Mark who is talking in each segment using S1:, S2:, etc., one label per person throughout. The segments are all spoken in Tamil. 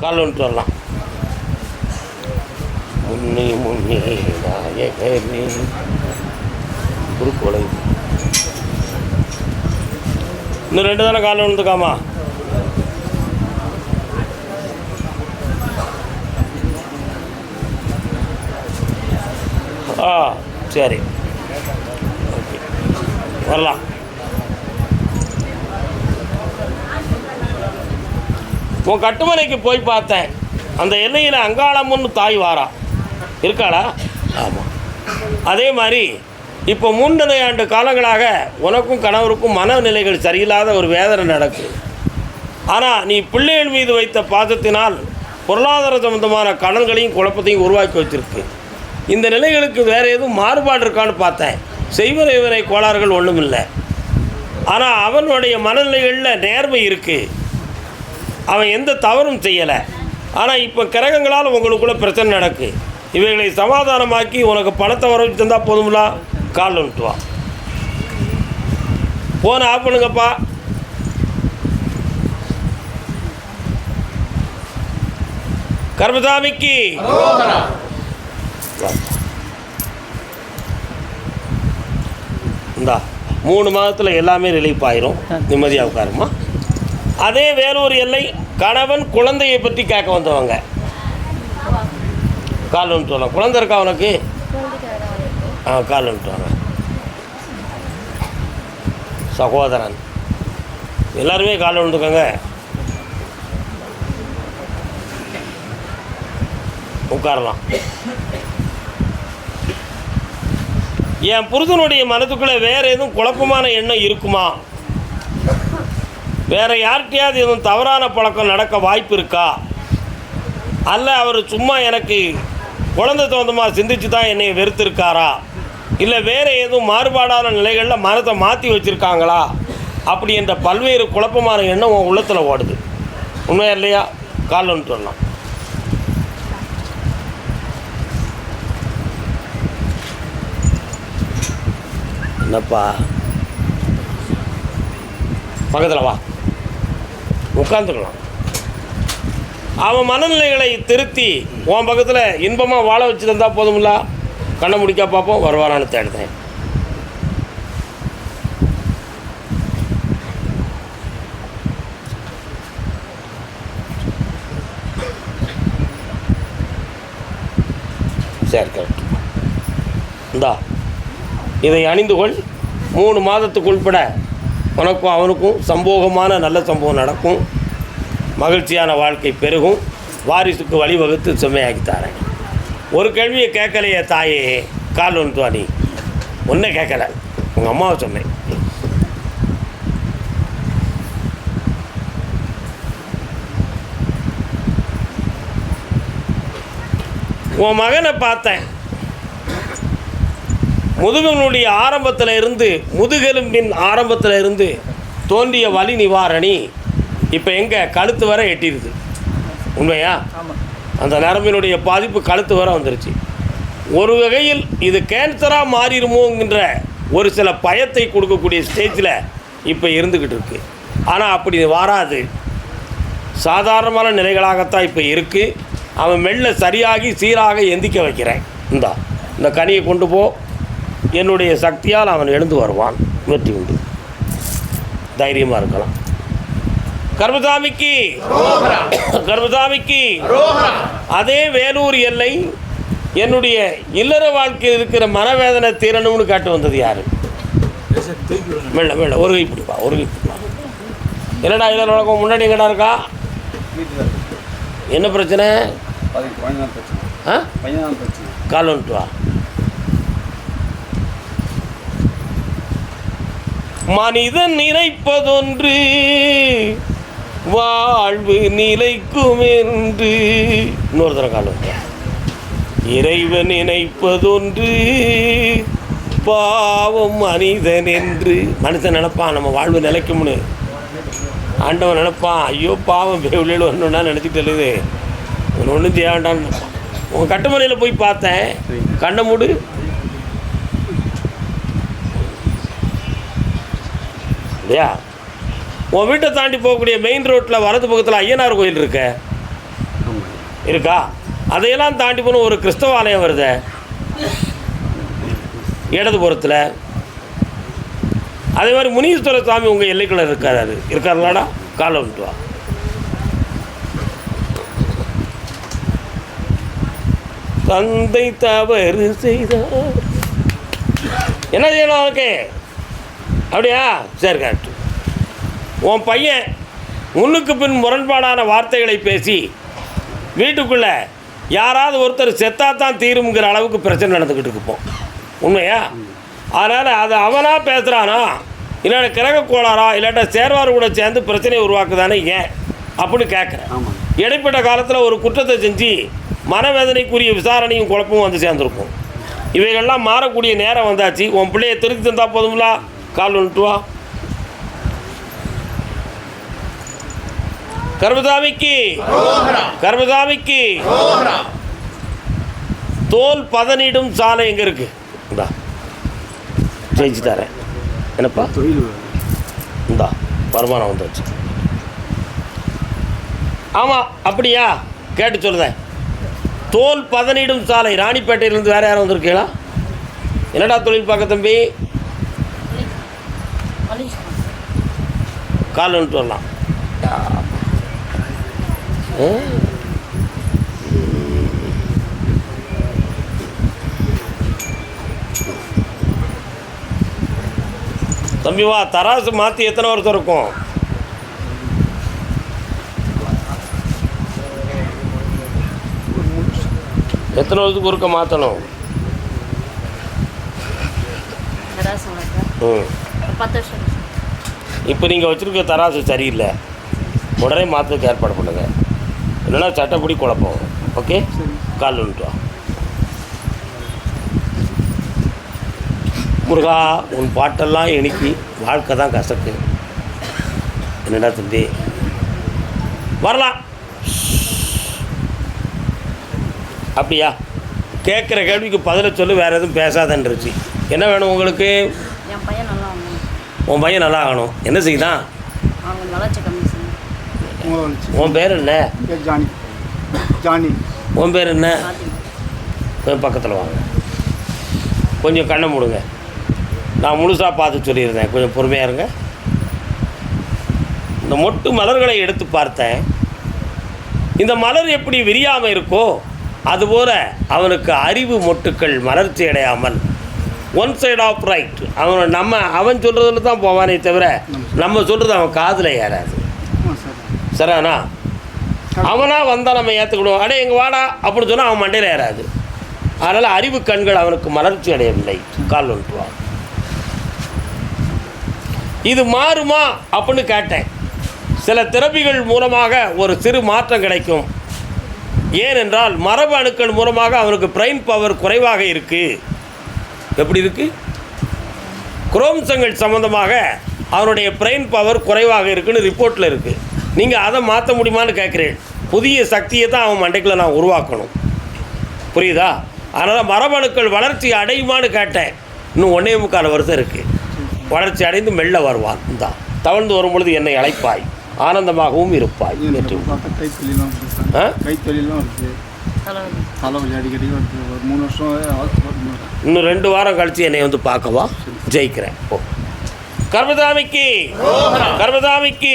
S1: கால் வந்துட்டு வரலாம். முன்னே முன்னே நாயகனே. குறுக்கோலை இன்னும் ரெண்டு தானே கால் விழுந்துக்காமா ஆ சரி. ஓகே. வரலாம். உன் கட்டுமனைக்கு போய் பார்த்தேன். அந்த எல்லையில் அங்காளம்னு தாய் வாரா. இருக்காளா? ஆமாம் அதே மாதிரி இப்போ மூன்றரை ஆண்டு காலங்களாக உனக்கும் கணவருக்கும் மனநிலைகள் சரியில்லாத ஒரு வேதனை நடக்குது ஆனால் நீ பிள்ளைகள் மீது வைத்த பாசத்தினால் பொருளாதார சம்பந்தமான கடன்களையும் குழப்பத்தையும் உருவாக்கி வச்சிருக்கு இந்த நிலைகளுக்கு வேறு எதுவும் மாறுபாடு இருக்கான்னு பார்த்தேன். செய்வன இவனை கோளாறுகள் ஒன்றும் இல்லை ஆனால் அவனுடைய மனநிலைகளில் நேர்மை இருக்குது அவன் எந்த தவறும் செய்யலை. ஆனால் இப்போ கிரகங்களால் உங்களுக்குள்ள பிரச்சனை நடக்கு. இவைகளை சமாதானமாக்கி உனக்கு பணத்தை வர வச்சு தந்தால் போதுங்களா கால் வா. ஃபோனை ஆஃப் பண்ணுங்கப்பா. கர்மசாமிக்கு. இந்தா மூணு மாதத்தில் எல்லாமே ரிலீஃப் ஆயிரும். நிம்மதியாக உட்காருமா அதே வேறொரு எல்லை கணவன் குழந்தையை பற்றி கேட்க வந்தவங்க. கால் வந்துட்டு வரலாம் குழந்தை இருக்கா உனக்கு? ஆ கால் வந்துட்டு சகோதரன். எல்லாருமே கால் வந்துக்கோங்க உட்காரலாம். என் புருஷனுடைய மனதுக்குள்ளே வேறு எதுவும் குழப்பமான எண்ணம் இருக்குமா? வேறு யார்கிட்டையாவது எதுவும் தவறான பழக்கம் நடக்க வாய்ப்பு இருக்கா அல்ல அவர் சும்மா எனக்கு குழந்தை தோந்தமாக சிந்திச்சு தான் என்னை வெறுத்திருக்காரா? இல்லை வேறு எதுவும் மாறுபாடான நிலைகளில் மனத்தை மாற்றி வச்சுருக்காங்களா? அப்படி என்ற பல்வேறு குழப்பமான எண்ணம் உன் உள்ளத்தில் ஓடுது. உண்மையா இல்லையா? கால் வந்துட்டு வரலாம் என்னப்பா? பக்கத்தில் வா. உட்காந்துக்கலாம் அவன் மனநிலைகளை திருத்தி உன் பக்கத்தில் இன்பமாக வாழ வச்சு தந்தால் போதுமில்ல கண்ணை முடிக்க பார்ப்போம் வருவாரான்னு தேடுதேன் சரி கரெக்ட். இந்தா இதை அணிந்து கொள். மூணு மாதத்துக்குள்பட உனக்கும் அவனுக்கும் சம்போகமான நல்ல சம்பவம் நடக்கும். மகிழ்ச்சியான வாழ்க்கை பெருகும். வாரிசுக்கு வழிவகுத்து செம்மையாக்கி தரேன். ஒரு கேள்வியை கேட்கலையே தாயே. கால் வந்துட்டு நீ ஒன்றே கேட்கல. உங்கள் அம்மாவை சொன்னேன். உன் மகனை பார்த்தேன். முதுகனுடைய ஆரம்பத்தில் இருந்து முதுகெலும்பின் ஆரம்பத்தில் இருந்து தோன்றிய வலி நிவாரணி இப்போ எங்கே? கழுத்து வரை எட்டிருது. உண்மையா? அந்த நரம்பினுடைய பாதிப்பு கழுத்து வரை வந்துருச்சு. ஒரு வகையில் இது கேன்சராக மாறிடுமோங்கிற ஒரு சில பயத்தை கொடுக்கக்கூடிய ஸ்டேஜில் இப்போ இருந்துக்கிட்டு இருக்கு. ஆனால் அப்படி வராது. சாதாரணமான நிலைகளாகத்தான் இப்போ இருக்குது அவன் மெல்ல சரியாகி சீராக எந்திக்க வைக்கிறேன். இந்தா இந்த கனியை கொண்டு போ. என்னுடைய சக்தியால் அவன் எழுந்து வருவான். வெற்றி உண்டு. தைரியமாக இருக்கலாம். கர்மசாமிக்கு. கர்மசாமிக்கு. அதே வேலூர் எல்லை என்னுடைய இல்லற வாழ்க்கையில் இருக்கிற மனவேதனை தீரணும்னு காட்டு வந்தது யாரு? மெல்ல மெல்ல ஒரு கை பிடிப்பா ஒரு கை பிடிப்பா. என்னடா இல்லற வழக்கம் முன்னாடி எங்கடா இருக்கா? என்ன பிரச்சனை? கால் வந்துட்டு? வா மனிதன் நினைப்பதொன்று வாழ்வு நிலைக்கும் என்று இன்னொரு தடவை கால் இறைவன் நினைப்பதொன்று பாவம் மனிதன் என்று. மனுஷன் நினைப்பான் நம்ம வாழ்வு நிலைக்கும்னு. ஆண்டவன் நினைப்பான் ஐயோ பாவம் வெளியில் வரணும்னா நினச்சிட்டு எழுது ஒன்று ஒன்றும் செய்ய வேண்டாம்னு. உங்கள் கட்டுமனையில் போய் பார்த்தேன். கண்ணை மூடு. இல்லையா? உன் வீட்டை தாண்டி போகக்கூடிய மெயின் ரோட்டில் வரது பக்கத்தில் ஐயனார் கோயில் இருக்க. இருக்கா? அதையெல்லாம் தாண்டி போன ஒரு கிறிஸ்தவ ஆலயம் வருதே இடதுபுறத்தில் அதே மாதிரி முனீஸ்வர சாமி உங்கள் எல்லைக்குள்ளே இருக்காரு இருக்காருலாடா காலை விட்டு வா. தந்தை தவறு செய்தார். என்ன செய்யணும் அவனுக்கு அப்படியா? சரி கரெக்ட். உன் பையன் முன்னுக்கு பின் முரண்பாடான வார்த்தைகளை பேசி வீட்டுக்குள்ளே யாராவது ஒருத்தர் செத்தா தான் தீருங்கிற அளவுக்கு பிரச்சனை நடந்துக்கிட்டு இருப்போம் உண்மையா? அதனால் அது அவனாக பேசுகிறானா இல்லாட்ட கிரக கோளாறா? இல்லாட்ட சேர்வார் கூட சேர்ந்து பிரச்சனையை உருவாக்குதானே ஏன்? அப்படின்னு கேட்குறேன்
S2: ஆமாம்
S1: இடைப்பட்ட காலத்தில் ஒரு குற்றத்தை செஞ்சு மனவேதனைக்குரிய விசாரணையும் குழப்பமும் வந்து சேர்ந்துருக்கும். இவைகள்லாம் மாறக்கூடிய நேரம் வந்தாச்சு. உன் பிள்ளைய திருத்தி தந்தா போதுங்களா கால் வந்துட்டு வா கர்மதாமிக்கு. கர்மசாமிக்கு தோல் பதனிடும் சாலை எங்கே இருக்கு? இந்தா. ஜெயிச்சு தரேன். என்னப்பா? இந்தா வருமானம் வந்துச்சு ஆமாம் அப்படியா? கேட்டு சொல்லுதேன் தோல் பதனிடும் சாலை. ராணிப்பேட்டையிலேருந்து வேறு யாரும் வந்திருக்கீங்களா? என்னடா தொழில் பார்க்க தம்பி? கால் வந்துட்டு வரலாம். தம்பி வா தராசு மாற்றி எத்தனை வருஷம் இருக்கும்? எத்தனை வருஷத்துக்கு ஒருக்க மாற்றணும் ம்.
S3: பத்து வருஷம்.
S1: இப்போ நீங்கள் வச்சுருக்க தராசு சரியில்லை. உடனே மாற்றுக்கு ஏற்பாடு பண்ணுங்கள் இல்லைன்னா சட்டப்படி குழப்பம் ஓகே? கால் வந்துட்டு முருகா உன் பாட்டெல்லாம் இனிக்கி வாழ்க்கை தான் கசக்கு. என்னடா தம்பி? வரலாம். அப்படியா? கேட்குற கேள்விக்கு பதிலை சொல்லு வேறு எதுவும் பேசாதன்றுச்சு. என்ன வேணும் உங்களுக்கு
S3: என் பையன் நல்லா வாங்கணும்
S1: உன் பையன் நல்லா ஆகணும். என்ன செய்யுதான் உன் பேர் என்ன?
S2: ஜானி. ஜானி.
S1: உன் பேர் என்ன? கொஞ்சம் பக்கத்தில் வாங்க. கொஞ்சம் கண்ணை மூடுங்க. நான் முழுசாக பார்த்து சொல்லியிருந்தேன். கொஞ்சம் பொறுமையாக இருங்க. இந்த மொட்டு மலர்களை எடுத்து பார்த்தேன். இந்த மலர் எப்படி விரியாமல் இருக்கோ அதுபோல் அவனுக்கு அறிவு மொட்டுக்கள் மலர்ச்சி அடையாமல் ஒன் சைடு ஆஃப் ரைட் அவன் நம்ம அவன் சொல்கிறதுல தான் போவானே தவிர நம்ம சொல்கிறது அவன் காதில் ஏறாது.
S2: சரானா
S1: சரிண்ணா அவனாக வந்தால் நம்ம ஏற்றுக்கிடுவோம் அடே எங்கள் வாடா அப்படின்னு சொன்னால் அவன் மண்டையில் ஏறாது. அதனால் அறிவு கண்கள் அவனுக்கு மலர்ச்சி அடையவில்லை. கால் ஒன்றுவான் இது மாறுமா அப்படின்னு கேட்டேன். சில திறப்பிகள் மூலமாக ஒரு சிறு மாற்றம் கிடைக்கும். ஏனென்றால் மரபு அணுக்கள் மூலமாக அவனுக்கு பிரெயின் பவர் குறைவாக இருக்குது எப்படி இருக்குது குரோம்சங்கள் சம்மந்தமாக அவனுடைய பிரெயின் பவர் குறைவாக இருக்குன்னு ரிப்போர்ட்டில் இருக்குது நீங்கள் அதை மாற்ற முடியுமான்னு கேட்குறேன் புதிய சக்தியை தான் அவன் மண்டைக்குள்ள நான் உருவாக்கணும். புரியுதா? அதனால் மரபணுக்கள் வளர்ச்சி அடையுமான்னு கேட்டேன். இன்னும் ஒன்றே முக்கால் வருஷம் இருக்குது வளர்ச்சி அடைந்து மெல்ல வருவான். இந்தா தவழ்ந்து வரும் பொழுது என்னை அழைப்பாய். ஆனந்தமாகவும் இருப்பாய்.
S2: கைத்தொழிலாம்
S1: இன்னும் ரெண்டு வாரம் கழிச்சு என்னை வந்து பார்க்கவா? ஜெயிக்கிறேன். ஓ கர்மதாமிக்கு. கர்மதாமிக்கு.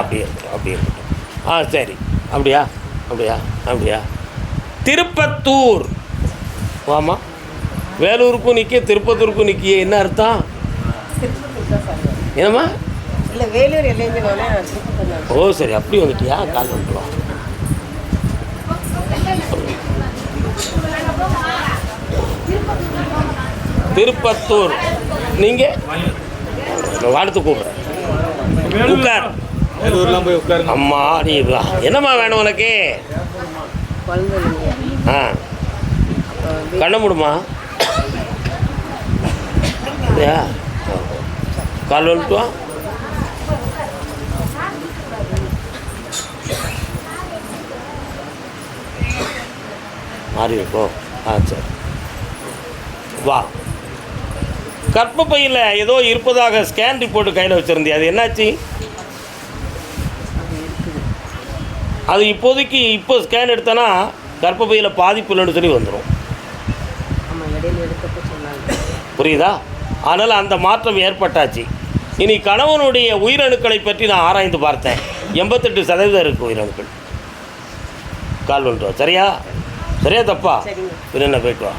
S1: அப்படி இருக்கட்டும் அப்படி இருக்கட்டும். ஆ சரி. அப்படியா? அப்படியா? அப்படியா? திருப்பத்தூர். ஆமாம் வேலூருக்கும் நிற்க திருப்பத்தூருக்கும் நிற்கிய என்ன அர்த்தம்? என்னம்மா?
S4: இல்லை வேலூர்.
S1: ஓ சரி. அப்படி வந்துட்டியா? கால் பண்ணிட்டு திருப்பத்தூர். நீங்கள் வாழ்த்து கூப்பிட்றேன். உட்கார்.
S2: போய் உட்கார்
S1: அம்மா நீ என்னம்மா வேணும் உனக்கு? ஆ. கண்ண மூடுமா? இல்லையா கால் வந்துட்டுவா மாறி இருக்கோ? ஆ சரி. வா. கர்ப்பப்பையில் ஏதோ இருப்பதாக ஸ்கேன் ரிப்போர்ட் கையில் வச்சுருந்தே அது என்னாச்சு? அது இப்போதைக்கு இப்போ ஸ்கேன் எடுத்தனா கர்ப்பப்பையில் பாதிப்பு இல்லைன்னு சொல்லி வந்துடும் புரியுதா? அதனால் அந்த மாற்றம் ஏற்பட்டாச்சு. இனி கணவனுடைய உயிரணுக்களை பற்றி நான் ஆராய்ந்து பார்த்தேன். எண்பத்தெட்டு சதவீதம் இருக்குது உயிரணுக்கள். கால் வா. சரியா? சரியா தப்பா. பின்ன என்ன போயிட்டு வா.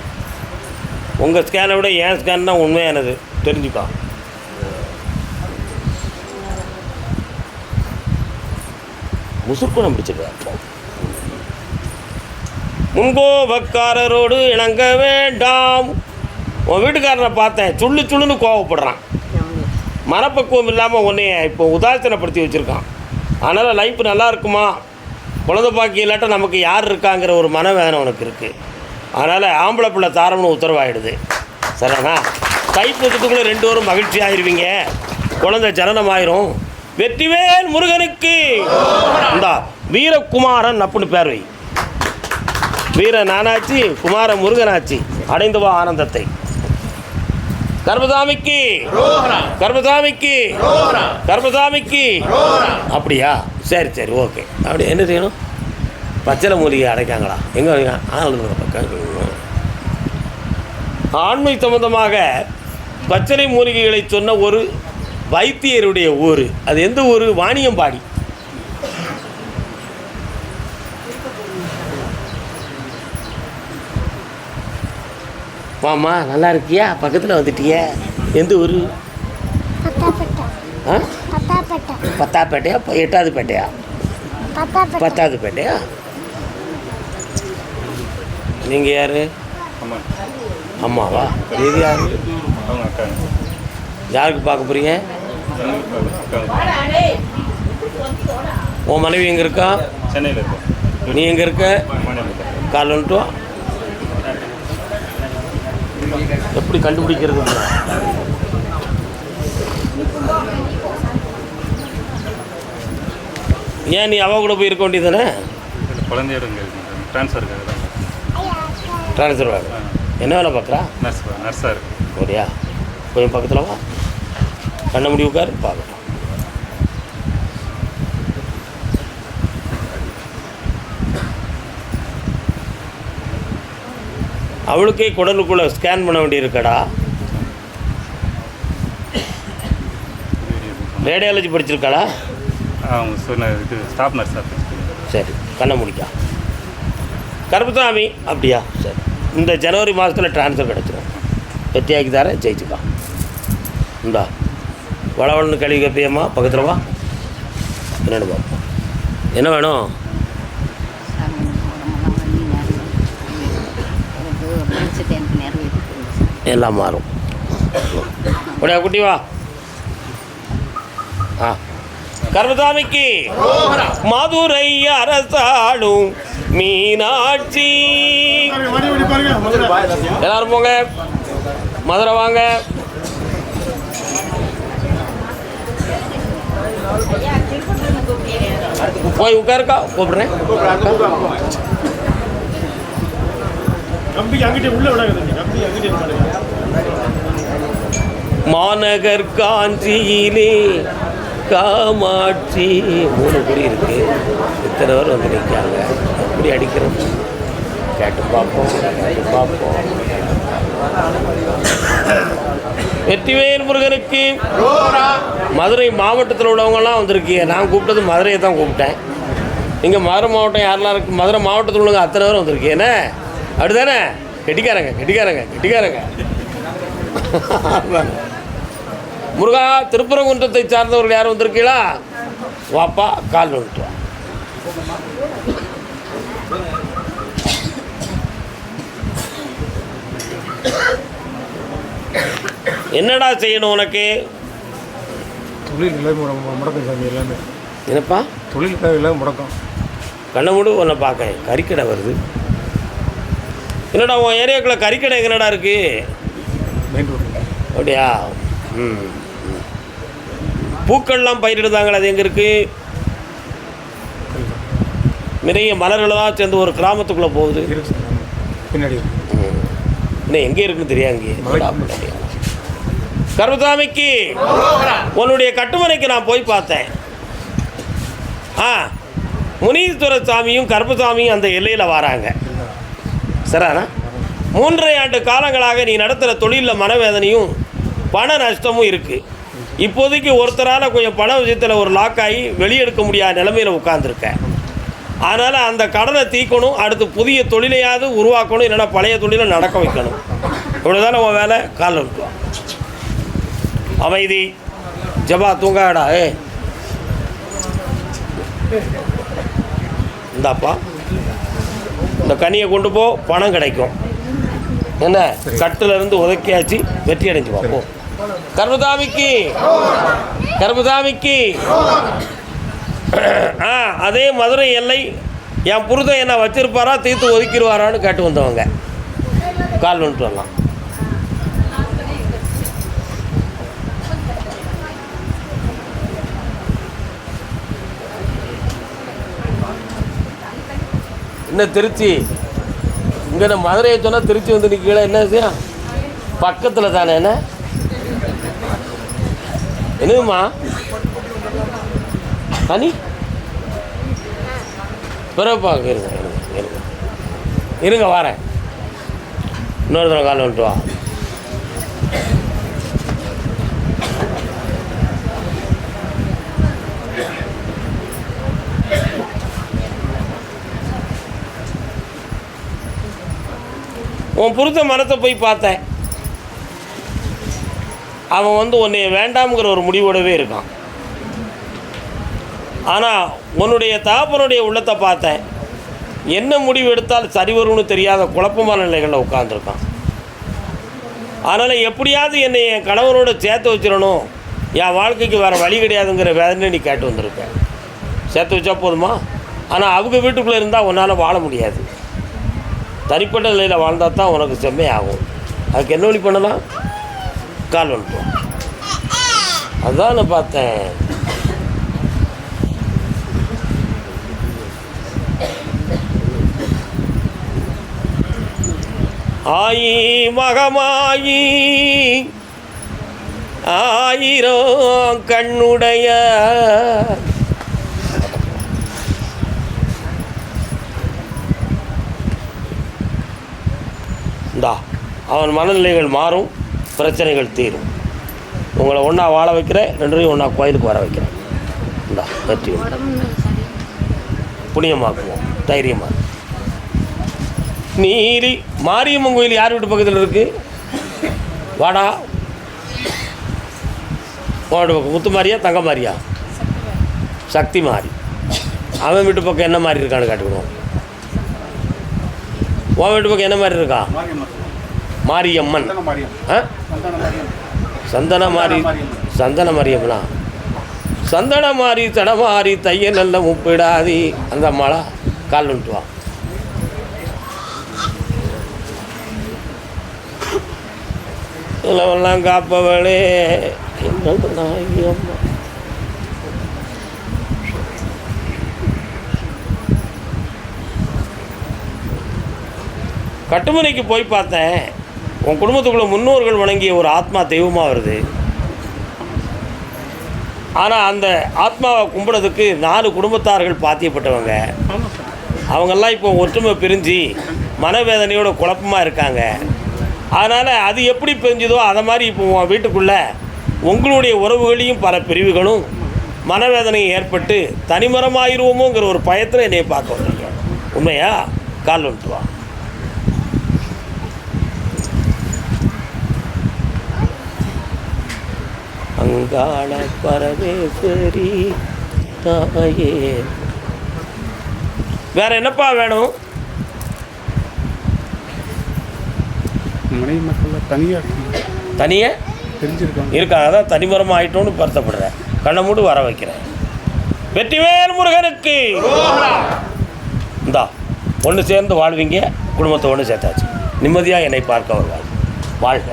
S1: உங்கள் ஸ்கேனை விட என் ஸ்கேன் தான் உண்மையானது. தெரிஞ்சுக்கோ. முசுக்குணம் பிடிச்சிருக்கா. முன்கோபக்காரரோடு இணங்க வேண்டாம். உன் வீட்டுக்காரனை பார்த்தேன். சுள்ளு சுள்ளுன்னு கோவப்படுறான். மனப்பக்குவம் இல்லாமல் உன்னைய இப்போ உதாசீனப்படுத்தி வச்சுருக்கான். அதனால் லைஃப் நல்லா இருக்குமா? குழந்தை பாக்கி இல்லாட்ட நமக்கு யார் இருக்காங்கிற ஒரு மனவேதனை உனக்கு இருக்குது அதனால் ஆம்பளை பிள்ளை தாரம்னு உத்தரவாயிடுது. சரிண்ணா தைப்பூசத்துக்குள்ளே ரெண்டு பேரும் மகிழ்ச்சி ஆயிருவீங்க. குழந்தை ஜனனம் ஆயிரும். வெற்றிவேல் முருகனுக்கு. இந்தா வீரகுமாரன் அப்படின்னு பேர் வை. வீர நானாச்சி குமார முருகனாச்சி அடைந்து வா ஆனந்தத்தை. கர்மசாமிக்கு. கர்மசாமிக்கு. கர்மசாமிக்கு. அப்படியா? சரி சரி ஓகே. அப்படி என்ன செய்யணும்? பச்சளை மூலிகை அடைக்காங்களா? எங்கே ஆளுநர் பக்கம். ஆண்மை சம்பந்தமாக பச்சளை மூலிகைகளை சொன்ன ஒரு வைத்தியருடைய ஊர். அது எந்த ஊர்? வாணியம்பாடி. மாமா நல்லா இருக்கியா? பக்கத்தில் வந்துட்டிய. எந்த ஊர்? பத்தாப்பேட்டையா? எட்டாவது பேட்டையா? பத்தாவது பேட்டையா? நீங்கள் யார்?
S2: ஆமாம்
S1: அம்மாவா? இது யார்?
S2: அவங்க அக்காங்க.
S1: யாருக்கு பார்க்க போகிறீங்க உன் மனைவி எங்கே இருக்கா?
S2: சென்னையில் இருக்கோம்
S1: நீ எங்கே இருக்க? கால் வந்துட்டு. எப்படி கண்டுபிடிக்கிறது ஏன் நீ அவ கூட போய் இருக்க வேண்டியதானே
S2: குழந்தையோட தான்.
S1: ட்ரான்ஸ்ஃபர் வேலை என்ன வேலை பார்க்குறா?
S2: நர்ஸ் நர்ஸாக இருக்கு.
S1: அப்படியா? கொஞ்சம் பக்கத்தில் வா. கண்ண முடி உட்காரு பார்க்கட்டும் அவளுக்கே குடலுக்குள்ளே ஸ்கேன் பண்ண வேண்டியிருக்கடா. ரேடியாலஜி படிச்சிருக்காளா?
S2: அவங்க சொன்ன இது ஸ்டாஃப் நர்ஸாக
S1: சரி கண்ணை முடிக்கா. கருப்புசாமி அப்படியா? சரி. இந்த ஜனவரி மாதத்தில் ட்ரான்ஸ்ஃபர் கிடச்சிடும் வெற்றியாக்கி தரேன் ஜெயிச்சுக்கா இந்தா வளவளன்னு கழுவி கப்பியம்மா பக்கத்தில் வா. என்னென்னு பார்ப்போம். என்ன வேணும்? எல்லாம் மாறும். உடைய குட்டி வா. ஆ. கர்மசாமிக்கு. மதுரை அரசாடும் மீனாட்சி. எல்லாரும் போங்க. மதுரை வாங்க. போய் உட்காருக்கா? கூப்பிடுறேன். மாநகர் காஞ்சியிலே காமாட்சி மூணு குடி இருக்கு. இத்தனை பேர் வந்து நிற்காங்க எப்படி அடிக்கிறோம்? கேட்டு பார்ப்போம் கேட்டு பார்ப்போம். வெற்றிவேல் முருகனுக்கு மதுரை மாவட்டத்தில் உள்ளவங்கலாம் வந்திருக்கீங்க. நான் கூப்பிட்டது மதுரையை தான் கூப்பிட்டேன். இங்கே மதுரை மாவட்டம் யாரெல்லாம் இருக்கு? மதுரை மாவட்டத்தில் உள்ளவங்க அத்தனை பேரும் வந்திருக்கீங்கண்ணே என்ன? அப்படிதானே கெட்டிக்காரங்க கெட்டிக்காரங்க கெட்டிக்காரங்க. முருகா திருப்பரங்குன்றத்தை சார்ந்தவர்கள் யாரும் வந்திருக்கீங்களா வாப்பா கால் வந்துட்டு என்னடா செய்யணும் உனக்கு?
S5: தொழில் முட- முடக்கம் சாமி எல்லாமே.
S1: என்னப்பா?
S5: தொழிலுக்காக எல்லாமே முடக்கம்.
S1: கண்ணை மூடு உன்னை பார்க்க கறிக்கடை வருது. என்னடா உன் ஏரியாக்குள்ள கறிக்கடை எங்கனடா இருக்கு?
S5: Main road.
S1: அப்படியா. பூக்கள்லாம் பயிரிடுதாங்களே அது எங்கே இருக்கு? நிறைய மலர்களெல்லாம் சேர்ந்து ஒரு கிராமத்துக்குள்ளே போகுது.
S5: பின்னாடி.
S1: இன்னும் எங்கே இருக்குன்னு தெரியாங்க கருமசாமிக்கு உன்னுடைய கட்டுமனைக்கு நான் போய் பார்த்தேன். ஆ முனீஸ்வர சாமியும் கருப்பசாமியும் அந்த எல்லையில் வராங்க. சரிண்ணா மூன்றரை ஆண்டு காலங்களாக நீ நடத்துகிற தொழிலில் மனவேதனையும் பண நஷ்டமும் இருக்குது இப்போதைக்கு ஒருத்தரால் கொஞ்சம் பண விஷயத்தில் ஒரு லாக் ஆகி வெளியெடுக்க முடியாத நிலமையில் உட்காந்துருக்கேன் அதனால் அந்த கடனை தீக்கணும் அடுத்து புதிய தொழிலையாவது உருவாக்கணும் இல்லைன்னா பழைய தொழிலை நடக்க வைக்கணும். இவ்வளோதான் உன் வேலை? காலில் இருக்கும் அமைதி. ஜபா தூங்காடா ஏ. இந்தாப்பா. இந்த கனியை கொண்டு போ பணம் கிடைக்கும். என்ன? கட்டிலேருந்து உதக்கியாச்சு வெற்றி அடைஞ்சு வா போ. கர்மதாமிக்கு. கர்மதாமிக்கு. ஆ அதே மதுரை எல்லை என் புருதன் என்ன வச்சிருப்பாரா தீர்த்து ஒதுக்கிடுவாரான்னு கேட்டு வந்தவங்க. கால் வந்துட்டு வரலாம். என்ன திருச்சி? இங்கே மதுரையை சொன்னால் திருச்சி வந்து நிற்கல என்ன விஷயம்? பக்கத்தில் தானே என்ன? என்னம்மா ஹனி பிறப்பா இருங்க இருங்க இருங்க. இருங்க வரேன். இன்னொரு தடவை கால் வந்துட்டு வா. உன் புருத்த மரத்தை போய் பார்த்தேன். அவன் வந்து உன்னை வேண்டாம்ங்கிற ஒரு முடிவோடவே இருக்கான். ஆனால் உன்னுடைய தகப்பனுடைய உள்ளத்தை பார்த்தேன். என்ன முடிவு எடுத்தால் சரி வரும்னு தெரியாத குழப்பமான நிலைகளில் உட்காந்துருக்கான் அதனால் எப்படியாவது என்னை என் கணவனோட சேர்த்து வச்சிடணும். என் வாழ்க்கைக்கு வேறு வழி கிடையாதுங்கிற வேதனை நீ கேட்டு வந்திருக்க. சேர்த்து வச்சா போதுமா? ஆனால் அவங்க வீட்டுக்குள்ளே இருந்தால் உன்னால் வாழ முடியாது. தனிப்பட்ட நிலையில் வாழ்ந்தால் தான் உனக்கு செம்மையாகும். அதுக்கு என்ன வழி பண்ணலாம்? கால் வந்துட்டோம். அதான் நான் பார்த்தேன். ஆயி மகமாயி ஆயிரம் கண்ணுடைய இந்தா அவன் மனநிலைகள் மாறும். பிரச்சனைகள் தீரும். உங்களை ஒன்றா வாழ வைக்கிறேன் ரெண்டையும் ஒன்றா கோயிலுக்கு வர வைக்கிறேன். இந்தா வெற்றி புண்ணியமாக்குவோம் தைரியமாக நீரி மாரியம்மன் கோயில் யார் வீட்டு பக்கத்தில் இருக்குது வாடா. உன்னோட பக்கம் முத்து மாரியா தங்க மாரியா? சக்தி மாறி. அவன் வீட்டு பக்கம் என்ன மாதிரி இருக்கான்னு காட்டுக்கணும். உன் வீட்டு பக்கம் என்ன மாதிரி இருக்கா? மாரியம்மன். சந்தன மாறி சந்தன மாரியம்மனா. சந்தன மாறி தடமாறி தைய நல்ல முப்பிடாதி. அந்த அம்மாளா கால் வந்துட்டு வா. இளவெல்லாம் காப்பவளே எங்கள் நாயகி அம்மா. கட்டுமனைக்கு போய் பார்த்தேன். உன் குடும்பத்துக்குள்ள முன்னோர்கள் வணங்கிய ஒரு ஆத்மா தெய்வமாக வருது. ஆனால் அந்த ஆத்மாவை கும்பிடுறதுக்கு நாலு குடும்பத்தார்கள் பாத்தியப்பட்டவங்க. அவங்கெல்லாம் இப்போ ஒற்றுமை பிரிஞ்சு மனவேதனையோட குழப்பமாக இருக்காங்க. அதனால் அது எப்படி பிரிஞ்சுதோ அதை மாதிரி இப்போ உன் வீட்டுக்குள்ளே உங்களுடைய உறவுகளையும் பல பிரிவுகளும் மனவேதனையும் ஏற்பட்டு தனிமரமாயிருவோமோங்கிற ஒரு பயத்தில் என்னை பார்க்க வந்தீங்க உண்மையா? கால் வந்துட்டு அங்காள பரமேஸ்வரி தாயே. வேற என்னப்பா வேணும்?
S2: மனைவி மக்கள் தனியாக
S1: தனியே?
S2: தெரிஞ்சிருக்காங்க.
S1: இருக்காங்க அதான் தனிமரமாக ஆயிட்டோன்னு வருத்தப்படுறேன். கண்ணை மூடு வர வைக்கிறேன். வெற்றிவேல் முருகனுக்கு. இந்தா ஒன்று சேர்ந்து வாழ்வீங்க குடும்பத்தை ஒன்று சேர்த்தாச்சு. நிம்மதியாக என்னை பார்க்க வருவாங்க வாழ்க.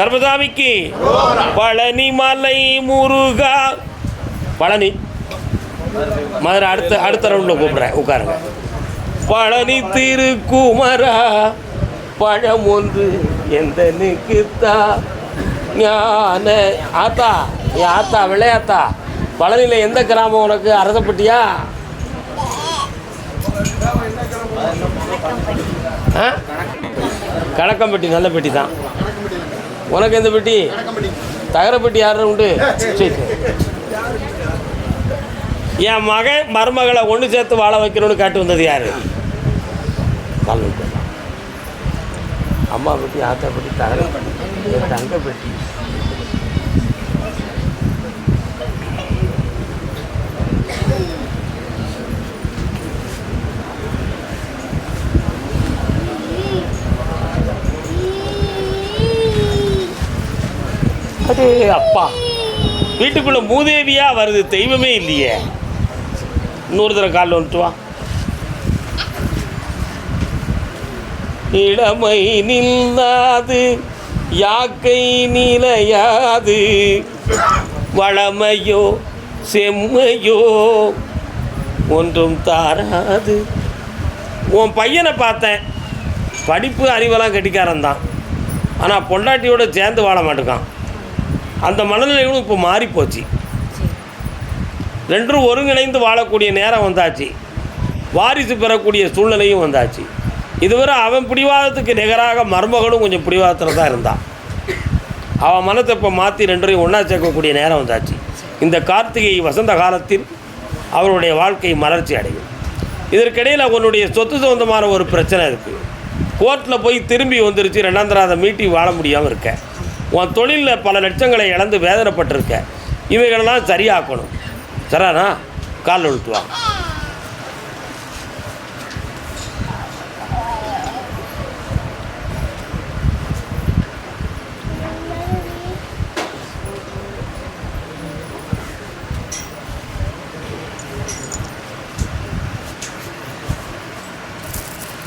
S1: கர்மசாமிக்கு. பழனி மலை முருகா. பழனி. மதுரை அடுத்த அடுத்த ரவுண்டில் கூப்பிட்றேன். உட்காருங்க. பழனி திருக்குமரா. பழம் ஒன்று எந்தனுக்குத்தா? ஞான. ஆத்தா என் ஆத்தா விளையாத்தா. பழனியில் எந்த கிராமம் உனக்கு? அரசப்பட்டியா? ஆ? கணக்கம்பட்டி நல்ல பெட்டி தான். உனக்கு எந்த பெட்டி. தகரப்பட்டி யாரும் உண்டு? சரி. என் மகன் மருமகளை ஒன்று சேர்த்து வாழ வைக்கணும்னு காட்டு வந்தது யார்? கல்வெட்டு அம்மா பெட்டி ஆத்தா பெட்டி தகர பெட்டி தங்க பெட்டி. அது அப்பா. வீட்டுக்குள்ள மூதேவியா வருது தெய்வமே இல்லையே. இன்னொரு தடவை காலில் வந்துட்டு வா. இளமை நில்லாது யாக்கை நிலையாது. வளமையோ செம்மையோ ஒன்றும் தாராது. உன் பையனை பார்த்தேன். படிப்பு அறிவெல்லாம் கெட்டிக்காரன் தான் ஆனால் பொண்டாட்டியோட சேர்ந்து வாழ மாட்டேங்கான் அந்த மனநிலைகளும் இப்போ மாறிப்போச்சு. ரெண்டும் ஒருங்கிணைந்து வாழக்கூடிய நேரம் வந்தாச்சு. வாரிசு பெறக்கூடிய சூழ்நிலையும் வந்தாச்சு. இதுவரை அவன் பிடிவாதத்துக்கு நிகராக மருமகளும் கொஞ்சம் பிடிவாதத்தில் தான் இருந்தான் அவன் மனத்தை இப்போ மாற்றி ரெண்டரையும் ஒன்றா சேர்க்கக்கூடிய நேரம் வந்தாச்சு. இந்த கார்த்திகை வசந்த காலத்தில் அவருடைய வாழ்க்கை மலர்ச்சி அடையும். இதற்கிடையில் அவனுடைய சொத்து சொந்தமான ஒரு பிரச்சனை இருக்குது கோர்ட்டில் போய் திரும்பி வந்துருச்சு ரெண்டாம் மீட்டி வாழ முடியாமல் இருக்கேன் உன் தொழிலில் பல லட்சங்களை இழந்து வேதனைப்பட்டிருக்க. இவைகளெல்லாம் சரியாக்கணும். சரானா கால் உழுத்துவா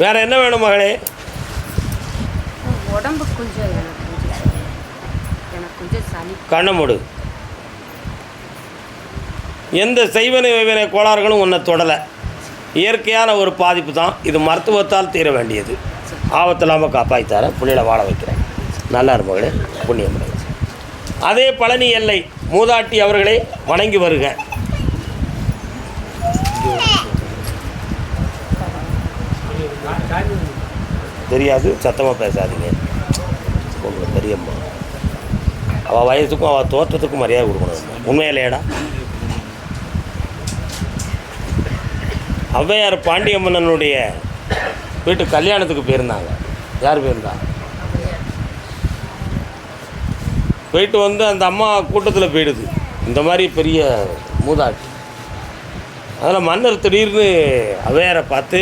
S1: வேற என்ன வேணும் மகளே?
S4: உடம்பு கொஞ்சம் எனக்கு
S1: கண்ணை மூடு எந்த செய்வனை வைவனை கோளாறுகளும் உன்னை தொடலை. இயற்கையான ஒரு பாதிப்பு தான். இது மருத்துவத்தால் தீர வேண்டியது. ஆபத்து இல்லாமல் காப்பாற்றித்தார புள்ளியில் வாழ வைக்கிறேன். நல்லா இருமகளே புண்ணியம் அதே பழனி எல்லை மூதாட்டி அவர்களே வணங்கி வருக. தெரியாது சத்தமாக பேசாதீங்க உங்களுக்கு பெரியம்மா அவள் வயசுக்கும் அவள் தோற்றத்துக்கும் மரியாதை கொடுக்கணும். உண்மையிலேடா. ஔவையார் பாண்டியம்மன்னனுடைய வீட்டு கல்யாணத்துக்கு போயிருந்தாங்க. யார் போயிருந்தா? போயிட்டு வந்து அந்த அம்மா கூட்டத்தில் போயிடுது. இந்த மாதிரி பெரிய மூதாட்டி. அதில் மன்னர் திடீர்னு ஔவையாரை பார்த்து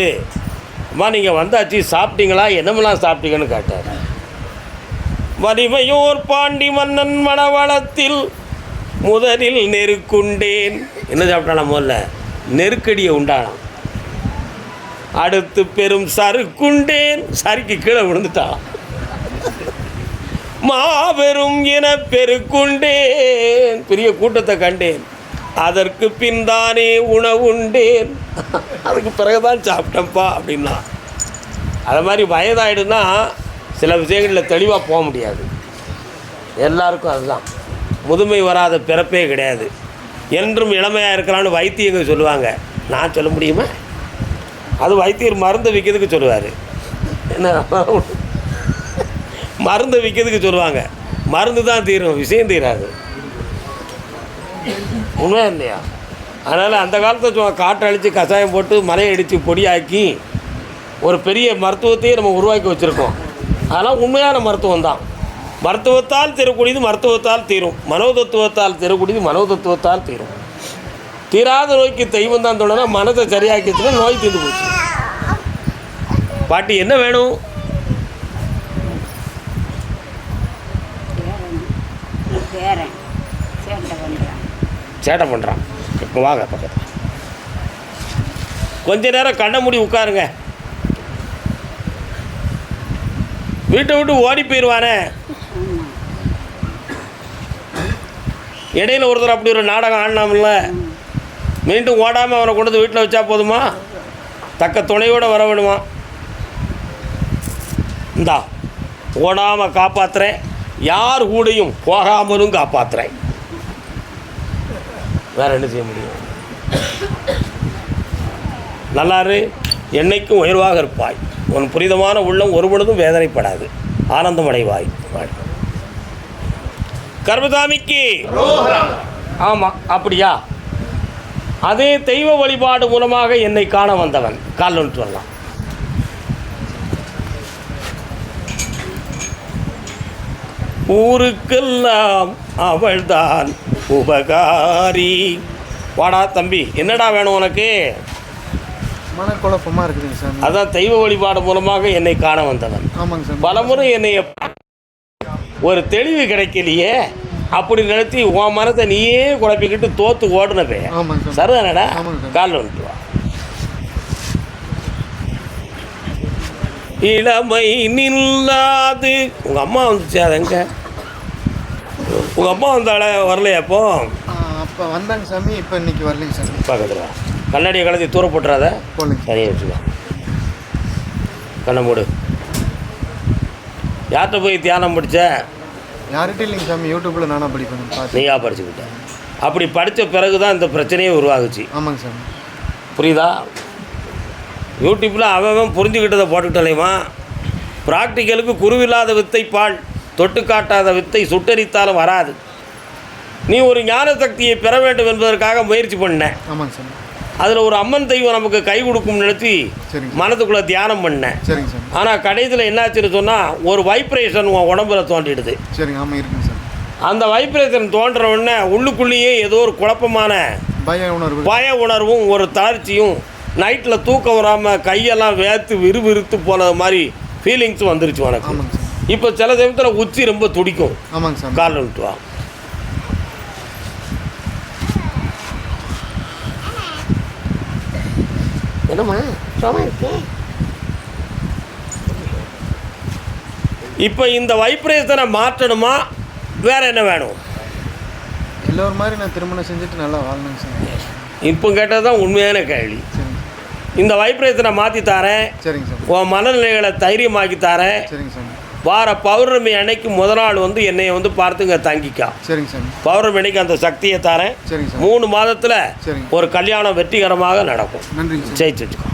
S1: அம்மா நீங்கள் வந்தாச்சு சாப்பிட்டீங்களா? என்னமெல்லாம் சாப்பிட்டீங்கன்னு கேட்டார். வலிமையோர் பாண்டி மன்னன் மணவளத்தில் முதலில் நெருக்குண்டேன். என்ன சாப்பிட்டானா முதல்ல? நெருக்கடியை உண்டானான். அடுத்து பெரும் சறுக்குண்டேன். சரிக்கு கீழே விழுந்துட்டான். மாபெரும் என பெருக்குண்டேன். பெரிய கூட்டத்தை கண்டேன். அதற்கு பின் தானே உணவுண்டேன் அதுக்கு பிறகுதான் சாப்பிட்டேன்ப்பா அப்படின்னா. அது மாதிரி வயதாயிடுனா சில விஷயங்களில் தெளிவாக போக முடியாது. எல்லாருக்கும் அதுதான். முதுமை வராத பிறப்பே கிடையாது. என்றும் இளமையாக இருக்கலாம்னு வைத்தியங்க சொல்லுவாங்க. நான் சொல்ல முடியுமா? அது வைத்தியர் மருந்து விற்கிறதுக்கு சொல்லுவார். என்ன? மருந்து விற்கிறதுக்கு சொல்லுவாங்க. மருந்து தான் தீரும். விஷயம் தீராது. உண்மையா இல்லையா? அதனால் அந்த காலத்தில் சும்மா காற்றை அழித்து கஷாயம் போட்டு மலையை அடித்து பொடியாக்கி ஒரு பெரிய மருத்துவத்தையே நம்ம உருவாக்கி வச்சுருக்கோம். அதெல்லாம் உண்மையான மருத்துவம் தான் மருத்துவத்தால் தீரக்கூடியது மருத்துவத்தால் தீரும். மனோதத்துவத்தால் தீரக்கூடியது மனோதத்துவத்தால் தீரும். தீராத நோய்க்கு தெய்வம் தான் தொடர மனதை சரியாக்கிச்சுன்னா நோய் தீர்ந்து போச்சு. பாட்டி என்ன வேணும்?
S3: சேட்டை பண்ணுறான்
S1: சேட்டை பண்ணுறான் இப்போ வாங்க பக்கத்தில். கொஞ்ச நேரம் கண்ணை மூடி உட்காருங்க. வீட்டை விட்டு ஓடி போயிடுவானே இடையில ஒருத்தர் அப்படி ஒரு நாடகம் ஆடினாமில்ல? மீண்டும் ஓடாமல் அவனை கொண்டு வந்து வீட்டில் வச்சா போதுமா? தக்க துணையோடு வர இந்தா ஓடாமல் காப்பாற்றுறேன் யார் கூடயும் போகாமலும் காப்பாற்றுறேன் வேற என்ன செய்ய முடியும்? நல்லாரு என்னைக்கும் உயர்வாக இருப்பாய். உன் புனிதமான உள்ளம் ஒருபொழுதும் வேதனைப்படாது. ஆனந்தம் அடைவாய் கர்மதாமிக்கு ஆமாம் அப்படியா? அதே தெய்வ வழிபாடு மூலமாக என்னை காண வந்தவன். கால் ஒன்று வரலாம். ஊருக்கெல்லாம் அவள்தான் உபகாரி. வாடா தம்பி என்னடா வேணும் உனக்கு?
S5: மனக்குழப்பமாக இருக்குதுங்க சாமி.
S1: அதான் தெய்வ வழிபாடு மூலமாக என்னை காண வந்தவன்.
S5: ஆமாங்க சாமி.
S1: பலமுறை என்னை ஒரு தெளிவு கிடைக்கலையே அப்படி நினைத்து உன் மனத்தை நீயே குழப்பிக்கிட்டு தோத்து ஓடுனவே.
S5: ஆமாங்க சாமி.
S1: சரிதானடா?
S5: சார்.
S1: காலில் வந்துட்டு வா. இளமை நில்லாது. உங்க அம்மா வந்துச்சு அது எங்க? உங்க அம்மா வந்தால வரலையா அப்போ?
S5: அப்போ வந்தாங்க சாமி இப்போ இன்னைக்கு வரலைங்க சாமி.
S1: வா. கண்ணாடியை கலத்தி தூர போட்டுறாத.
S5: போகலைங்க
S1: சரியா வச்சுக்கோ. கண்ணை மூடு. யார்கிட்ட போய் தியானம் படிச்ச?
S5: யார்கிட்ட இல்லைங்க சாமி யூடியூப்பில் நானாக படிப்பேன்
S1: நீயா படிச்சுக்கிட்ட அப்படி படித்த பிறகு தான் இந்த பிரச்சனையே உருவாகுச்சு.
S5: ஆமாங்க சாமி.
S1: புரியுதா? யூடியூப்பில் அவன் புரிஞ்சுக்கிட்டதை போட்டுக்கிட்டலையுமா ப்ராக்டிக்கலுக்கு குருவில்லாத வித்தை பால் தொட்டு காட்டாத வித்தை சுட்டரித்தாலும் வராது. நீ ஒரு ஞான சக்தியை பெற வேண்டும் என்பதற்காக முயற்சி பண்ண.
S5: ஆமாங்க சாமி.
S1: அதில் ஒரு அம்மன் தெய்வம் நமக்கு கை கொடுக்கும் நினைச்சு
S5: சரிங்க.
S1: மனதுக்குள்ளே தியானம் பண்ணேன் ஆனால் கடைசியில் என்னாச்சுன்னு சொன்னால் ஒரு வைப்ரேஷன் உன் உடம்புல தோண்டிடுது அந்த வைப்ரேஷன் தோன்ற உடனே உள்ளுக்குள்ளேயே ஏதோ ஒரு குழப்பமான
S5: பய உணர்வு.
S1: பய உணர்வும் ஒரு தளர்ச்சியும் நைட்டில் தூக்கம் வராமல் கையெல்லாம் வேர்த்து விறுவிறுத்து போனது மாதிரி ஃபீலிங்ஸ் வந்துருச்சு உனக்கு. இப்போ சில சமயத்தில் உச்சி ரொம்ப துடிக்கும்.
S5: ஆமாங்க சாமி
S1: காலில் விட்டு வா என்னம்மா சும்மா இருக்கு. இப்போ இந்த வைப்ரேஷனை மாற்றணுமா? வேற என்ன வேணும்?
S5: எல்லோரும் மாதிரி நான் திருமணம் செஞ்சுட்டு நல்லா வாழணுங்க சாமி
S1: இப்போ கேட்டது தான் உண்மையான கேள்வி. இந்த வைப்ரேஷனை மாற்றி தரேன்.
S5: சரிங்க சாமி
S1: உன் மனநிலைகளை தைரியமாக்கி தரேன்.
S5: சரிங்க சாமி
S1: வார பௌர்ணமி அன்னைக்கு முத நாள் வந்து என்னைய வந்து பார்த்துங்க தங்கிக்கா.
S5: சரிங்க சாமி.
S1: பௌர்ணமி அன்னைக்கு அந்த சக்தியை தரேன்.
S5: சரிங்க
S1: மூணு மாதத்தில் ஒரு கல்யாணம் வெற்றிகரமாக நடக்கும்.
S5: சாமி.
S1: ஜெயிச்சு வச்சுக்கோ